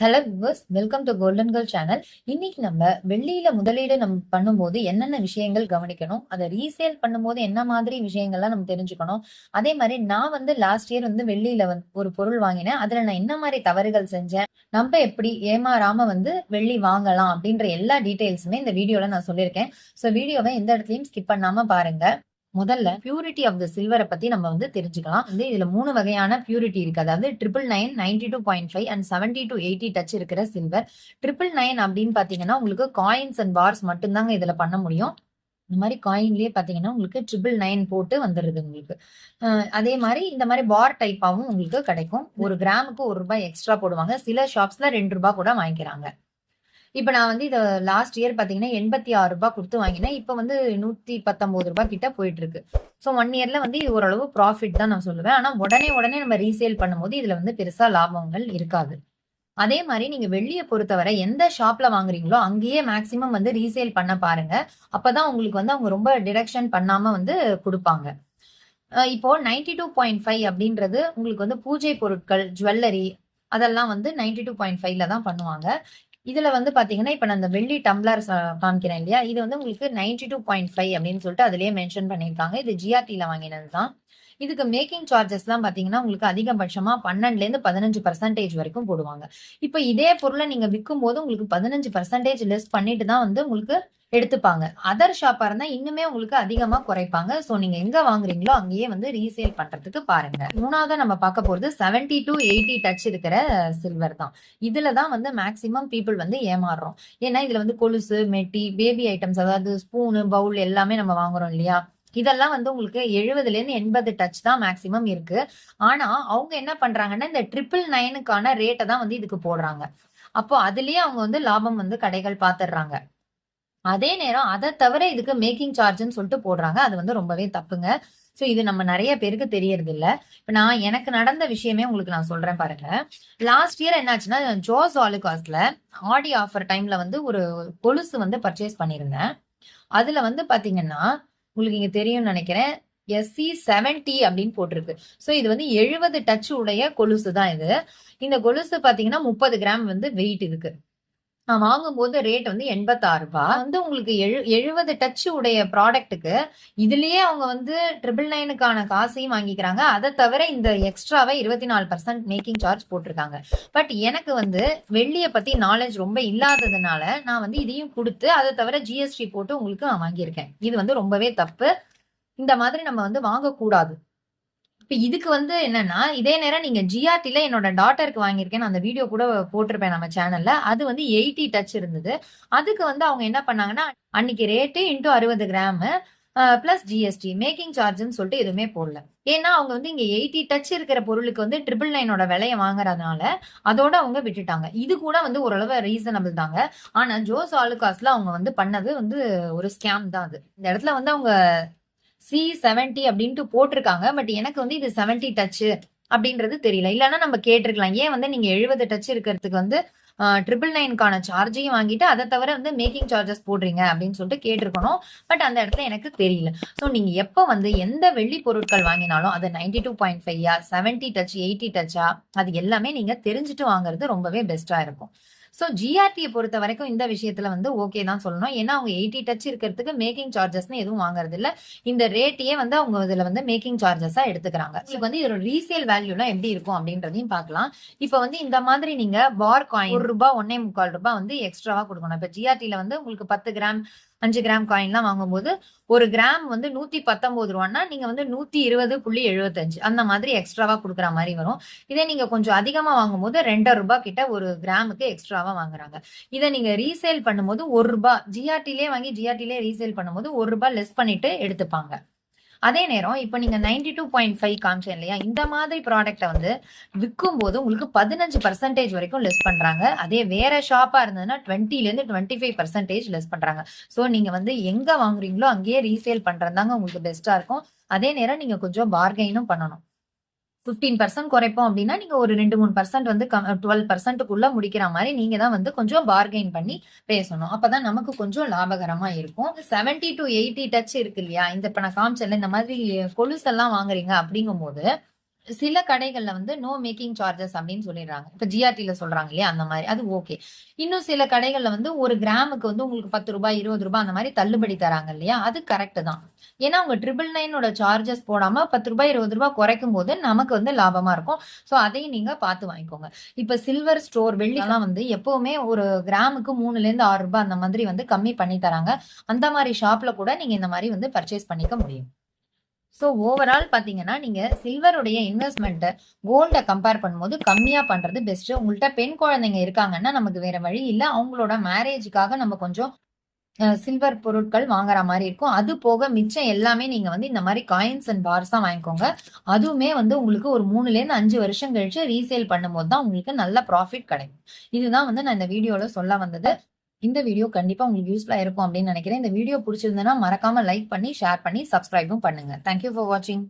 Hello viewers welcome to golden girl channel இன்னைக்கு நம்ம வெள்ளியில முதலீடு நம்ம பண்ணும்போது என்னென்ன விஷயங்கள் கவனிக்கணும்? அதை ரீசேல் பண்ணும்போது என்ன மாதிரி விஷயங்கள்லாம் நம்ம தெரிஞ்சுக்கணும்? அதே மாதிரி நான் வந்து லாஸ்ட் இயர் வந்து வெள்ளியில வந்து ஒரு பொருள் வாங்கினேன். அதுல நான் என்ன மாதிரி தவறுகள் செஞ்சேன்? நம்ம எப்படி ஏமாறாம வந்து வெள்ளி வாங்கலாம்? அப்படின்ற எல்லா டீட்டெயில்ஸுமே இந்த வீடியோல நான் சொல்லியிருக்கேன். ஸோ வீடியோவை எந்த இடத்துலையும் ஸ்கிப் பண்ணாம பாருங்க. முதல்ல பியூரிட்டி ஆஃப் த சில்வரை பத்தி நம்ம வந்து தெரிஞ்சுக்கலாம். வந்து இதுல மூணு வகையான பியூரிட்டி இருக்கு. அதாவது triple nine ninety two point five and seventy to eighty touch இருக்கிற சில்வர் ட்ரிபிள் நைன் அப்படின்னு பாத்தீங்கன்னா உங்களுக்கு காயின்ஸ் அண்ட் பார்ஸ் மட்டும்தாங்க இதுல பண்ண முடியும். இந்த மாதிரி காயின்லயே பாத்தீங்கன்னா உங்களுக்கு ட்ரிபிள் நைன் போட்டு வந்துடுது உங்களுக்கு. அதே மாதிரி இந்த மாதிரி பார் டைப்பாவும் உங்களுக்கு கிடைக்கும். ஒரு கிராமுக்கு ஒரு ரூபாய் எக்ஸ்ட்ரா போடுவாங்க. சில ஷாப்ஸ்ல ரெண்டு ரூபாய் கூட வாங்கிக்கிறாங்க. இப்போ நான் வந்து இதை லாஸ்ட் இயர் பார்த்தீங்கன்னா எண்பத்தி ஆறு ரூபாய் கொடுத்து வாங்கினேன். இப்போ வந்து நூற்றி பத்தொன்பது ரூபாய் கிட்ட போயிட்டு இருக்கு ஸோ ஒன் இயர்ல வந்து இது ஓரளவு ப்ராஃபிட் தான் நான் சொல்லுவேன். ஆனால் உடனே உடனே நம்ம ரீசேல் பண்ணும்போது இதில் வந்து பெருசாக லாபங்கள் இருக்காது. அதே மாதிரி நீங்க வெள்ளியை பொறுத்தவரை எந்த ஷாப்ல வாங்குறீங்களோ அங்கேயே மேக்சிமம் வந்து ரீசேல் பண்ண பாருங்க. அப்பதான் உங்களுக்கு வந்து அவங்க ரொம்ப டிடக்ஷன் பண்ணாம வந்து கொடுப்பாங்க. இப்போ நைன்டி டூ பாயிண்ட் ஃபைவ் அப்படின்றது உங்களுக்கு வந்து பூஜை பொருட்கள் ஜுவல்லரி அதெல்லாம் வந்து நைன்டி டூ பாயிண்ட் ஃபைவ்ல தான் பண்ணுவாங்க. இதுல வந்து பாத்தீங்கன்னா இப்ப நான் இந்த வெள்ளி டம்ளர் காமிக்கிறேன் இல்லையா? இது வந்து உங்களுக்கு நைன்டி டூ பாயிண்ட் ஃபைவ் அப்படின்னு சொல்லிட்டு அதுலயே மென்ஷன் பண்ணியிருக்காங்க. இது ஜிஆர்டில வாங்கினது தான் இதுக்கு மேக்கிங் சார்ஜஸ்லாம் பார்த்தீங்கன்னா உங்களுக்கு அதிகபட்சமாக பன்னெண்டுலேருந்து பதினஞ்சு பர்சன்டேஜ் வரைக்கும் போடுவாங்க. இப்போ இதே பொருளை நீங்கள் விற்கும் போது உங்களுக்கு பதினஞ்சு பர்சன்டேஜ் லெஸ் பண்ணிட்டு தான் வந்து உங்களுக்கு எடுத்துப்பாங்க. அதர் ஷாப்பாக இருந்தால் இன்னுமே உங்களுக்கு அதிகமாக குறைப்பாங்க. ஸோ நீங்கள் எங்கே வாங்குறீங்களோ அங்கேயே வந்து ரீசேல் பண்ணுறதுக்கு பாருங்க. மூணாவது நம்ம பார்க்க போகிறது செவன்டி டு எயிட்டி டச் இருக்கிற சில்வர் தான். இதில் தான் வந்து மேக்சிமம் பீப்புள் வந்து ஏமாறுறோம். ஏன்னா இதில் வந்து கொலுசு மெட்டி பேபி ஐட்டம்ஸ் அதாவது ஸ்பூனு பவுல் எல்லாமே நம்ம வாங்குறோம் இல்லையா? இதெல்லாம் வந்து உங்களுக்கு எழுபதுல இருந்து எண்பது டச் தான் மேக்சிமம் இருக்கு. ஆனா அவங்க என்ன பண்றாங்கன்னா இந்த ட்ரிபிள் நைனுக்கான ரேட்டை தான் வந்து இதுக்கு போடுறாங்க. அப்போ அதுலயே அவங்க வந்து லாபம் வந்து கடைகள் பாத்துடுறாங்க. அதே நேரம் அதை தவிர இதுக்கு மேக்கிங் சார்ஜ்னு சொல்லிட்டு போடுறாங்க. அது வந்து ரொம்பவே தப்புங்க. ஸோ இது நம்ம நிறைய பேருக்கு தெரியறது இல்லை இப்போ நான் எனக்கு நடந்த விஷயமே உங்களுக்கு நான் சொல்றேன் பாருங்க. லாஸ்ட் இயர் என்னாச்சுன்னா ஜோஸ் ஆலுகாஸ்ல ஆடி ஆஃபர் டைம்ல வந்து ஒரு கொலுசு வந்து பர்ச்சேஸ் பண்ணியிருந்தேன். அதுல வந்து பாத்தீங்கன்னா உங்களுக்கு இங்க தெரியும்னு நினைக்கிறேன். எஸ்சி செவன்டி அப்படின்னு போட்டிருக்கு. ஸோ இது வந்து எழுபது டச் உடைய கொலுசு தான் இது. இந்த கொலுசு பார்த்தீங்கன்னா முப்பது கிராம் வந்து வெயிட் இருக்கு. நான் வாங்கும்போது ரேட் வந்து எண்பத்தாறு ரூபாய் வந்து உங்களுக்கு எழு எழுபது டச் உடைய ப்ராடக்ட்டுக்கு இதுலயே அவங்க வந்து ட்ரிபிள் நைனுக்கான காசையும் வாங்கிக்கிறாங்க. அதை தவிர இந்த எக்ஸ்ட்ராவை இருபத்தி நாலு பர்சன்ட் மேக்கிங் சார்ஜ் போட்டிருக்காங்க. பட் எனக்கு வந்து வெள்ளியை பத்தி நாலேஜ் ரொம்ப இல்லாததுனால நான் வந்து இதையும் கொடுத்து அதை தவிர ஜிஎஸ்டி போட்டு உங்களுக்கு நான் வாங்கியிருக்கேன். இது வந்து ரொம்பவே தப்பு. இந்த மாதிரி நம்ம வந்து வாங்கக்கூடாது. இப்ப இதுக்கு வந்து என்னன்னா இதே நேரம் நீங்க ஜிஆர்டில என்னோட டாட்டருக்கு வாங்கியிருக்கேன். நான் அந்த வீடியோ கூட போட்டிருப்பேன் நம்ம சேனல்ல அது வந்து எயிட்டி டச் இருந்தது. அதுக்கு வந்து அவங்க என்ன பண்ணாங்கன்னா அன்னைக்கு ரேட்டு இன்டூ அறுபது கிராம் பிளஸ் ஜிஎஸ்டி மேக்கிங் சார்ஜ்னு சொல்லிட்டு எதுவுமே போடல. ஏன்னா அவங்க வந்து இங்க எயிட்டி டச் இருக்கிற பொருளுக்கு வந்து ட்ரிபிள் நைனோட விலையை வாங்குறதுனால அதோட அவங்க விட்டுட்டாங்க. இது கூட வந்து ஓரளவு ரீசனபிள் தாங்க. ஆனா ஜோஸ் ஆலுகாஸ்ல அவங்க வந்து பண்ணது வந்து ஒரு ஸ்கேம் தான் அது. இந்த இடத்துல வந்து அவங்க சி செவன்டி அப்படின்ட்டு போட்டிருக்காங்க. பட் எனக்கு வந்து இது செவன்டி டச்சு அப்படின்றது தெரியல. இல்லைன்னா நம்ம கேட்டிருக்கலாம். ஏன் வந்து நீங்க எழுபது டச் இருக்கிறதுக்கு வந்து ட்ரிபிள் நைனுக்கான சார்ஜையும் வாங்கிட்டு அதை தவிர வந்து மேக்கிங் சார்ஜஸ் போடுறீங்க அப்படின்னு சொல்லிட்டு கேட்டிருக்கணும். பட் அந்த இடத்துல எனக்கு தெரியல. ஸோ நீங்க எப்போ வந்து எந்த வெள்ளி பொருட்கள் வாங்கினாலும் அது நைன்டி டூ பாயிண்ட் ஃபைவ்யா செவன்டி டச் எயிட்டி டச்சா அது எல்லாமே நீங்க தெரிஞ்சுட்டு வாங்குறது ரொம்பவே பெஸ்டா இருக்கும். ஸோ ஜிஆர்டியை பொறுத்த வரைக்கும் இந்த விஷயத்துல வந்து ஓகே தான் சொல்லணும். ஏன்னா அவங்க எயிட்டி டச் இருக்கிறதுக்கு மேக்கிங் சார்ஜஸ்னு எதுவும் வாங்குறது இல்ல இந்த ரேட்டையே வந்து அவங்க இதுல வந்து மேக்கிங் சார்ஜஸா எடுத்துக்கிறாங்க. இதுக்கு வந்து இதோட ரீசேல் வேல்யூலாம் எப்படி இருக்கும் அப்படின்றதையும் பார்க்கலாம். இப்போ வந்து இந்த மாதிரி நீங்க பார் காயின் ஒரு ரூபாய் ஒன்னே முக்கால் ரூபாய் வந்து எக்ஸ்ட்ராவா கொடுக்கணும். இப்போ ஜிஆர்டில வந்து உங்களுக்கு பத்து கிராம் அஞ்சு கிராம் காயின்லாம் வாங்கும்போது ஒரு கிராம் வந்து நூத்தி பத்தொன்பது ரூபான்னா நீங்க வந்து நூத்தி இருபது புள்ளி எழுபத்தஞ்சு அந்த மாதிரி எக்ஸ்ட்ராவா கொடுக்குற மாதிரி வரும். இதே நீங்க கொஞ்சம் அதிகமா வாங்கும்போது ரெண்டரை ரூபாய் கிட்ட ஒரு கிராமுக்கு எக்ஸ்ட்ராவா வாங்குறாங்க. இதை நீங்க ரீசேல் பண்ணும்போது ஒரு ரூபாய் ஜிஆர்டிலே வாங்கி ஜிஆர்டிலே ரீசேல் பண்ணும்போது ஒரு ரூபாய் லெஸ் பண்ணிட்டு எடுத்துப்பாங்க. அதே நேரம் இப்போ நீங்கள் நைன்டி டூ பாயிண்ட் ஃபைவ் காமிச்சேன் இல்லையா? இந்த மாதிரி ப்ராடக்ட்டை வந்து விற்கும் போது உங்களுக்கு பதினஞ்சு பர்சன்டேஜ் வரைக்கும் லெஸ் பண்ணுறாங்க அதே வேற ஷாப்பாக இருந்ததுன்னா டுவெண்ட்டிலேருந்து டுவெண்ட்டி ஃபைவ் பர்சன்டேஜ் லெஸ் பண்ணுறாங்க ஸோ நீங்கள் வந்து எங்கே வாங்குறீங்களோ அங்கேயே ரீசேல் பண்ணுறது தாங்க உங்களுக்கு பெஸ்ட்டாக இருக்கும். அதே நேரம் நீங்கள் கொஞ்சம் பார்கெயினும் பண்ணணும். ஃபிஃப்டீன் பர்சன்ட் குறைப்போம் அப்படின்னா நீங்க ஒரு ரெண்டு மூணு பர்சன்ட் வந்து டுவெல் பர்சன்ட்டுக்குள்ள முடிக்கிற மாதிரி நீங்க தான் வந்து கொஞ்சம் பார்கெயின் பண்ணி பேசணும். அப்பதான் நமக்கு கொஞ்சம் லாபகரமா இருக்கும். செவன்டி டு எயிட்டி டச் இருக்கு இல்லையா? இந்த இப்ப நான் காமிச்சல இந்த மாதிரி கொலுசெல்லாம் வாங்குறீங்க அப்படிங்கும் போது சில கடைகள்ல வந்து நோ மேக்கிங் சார்ஜஸ் அப்படின்னு சொல்லிடுறாங்க. இப்ப ஜிஆர்டில சொல்றாங்க இல்லையா? அந்த மாதிரி. அது ஓகே இன்னும் சில கடைகள்ல வந்து ஒரு கிராமுக்கு வந்து உங்களுக்கு பத்து ரூபாய் இருபது ரூபாய் அந்த மாதிரி தள்ளுபடி தராங்க இல்லையா? அது கரெக்ட் தான். ஏன்னா அவங்க ட்ரிபிள் நைனோட சார்ஜஸ் போடாம பத்து ரூபாய் இருபது ரூபாய் குறைக்கும் போது நமக்கு வந்து லாபமா இருக்கும். ஸோ அதையும் நீங்க பார்த்து வாங்கிக்கோங்க. இப்ப சில்வர் ஸ்டோர் வெள்ளிலாம் வந்து எப்பவுமே ஒரு கிராமுக்கு மூணுல இருந்து ஆறு ரூபாய் அந்த மாதிரி வந்து கம்மி பண்ணி தராங்க. அந்த மாதிரி ஷாப்ல கூட நீங்க இந்த மாதிரி வந்து பர்ச்சேஸ் பண்ணிக்க முடியும். ஸோ ஓவரால் பார்த்தீங்கன்னா நீங்கள் சில்வருடைய இன்வெஸ்ட்மெண்ட்டை கோல்டை கம்பேர் பண்ணும்போது கம்மியாக பண்ணுறது பெஸ்ட்டு உங்கள்கிட்ட பெண் குழந்தைங்க இருக்காங்கன்னா நமக்கு வேறு வழி இல்லை. அவங்களோட மேரேஜுக்காக நம்ம கொஞ்சம் சில்வர் பொருட்கள் வாங்குற மாதிரி இருக்கும். அது போக மிச்சம் எல்லாமே நீங்க வந்து இந்த மாதிரி காயின்ஸ் அண்ட் பார்ஸாக வாங்கிக்கோங்க. அதுவுமே வந்து உங்களுக்கு ஒரு மூணுலேருந்து அஞ்சு வருஷம் கழிச்சு ரீசேல் பண்ணும்போது தான் உங்களுக்கு நல்ல ப்ராஃபிட் கிடைக்கும். இதுதான் வந்து நான் இந்த வீடியோல சொல்ல வந்தது. இந்த வீடியோ கண்டிப்பா உங்களுக்கு யூஸ்ஃபுல்லா இருக்கும் அப்படின்னு நினைக்கிறேன். இந்த வீடியோ பிடிச்சிருந்தேன்னா மறக்காம லைக் பண்ணி ஷேர் பண்ணி சப்ஸ்கிரைபும் பண்ணுங்க. தேங்க்யூ ஃபார் வாட்சிங்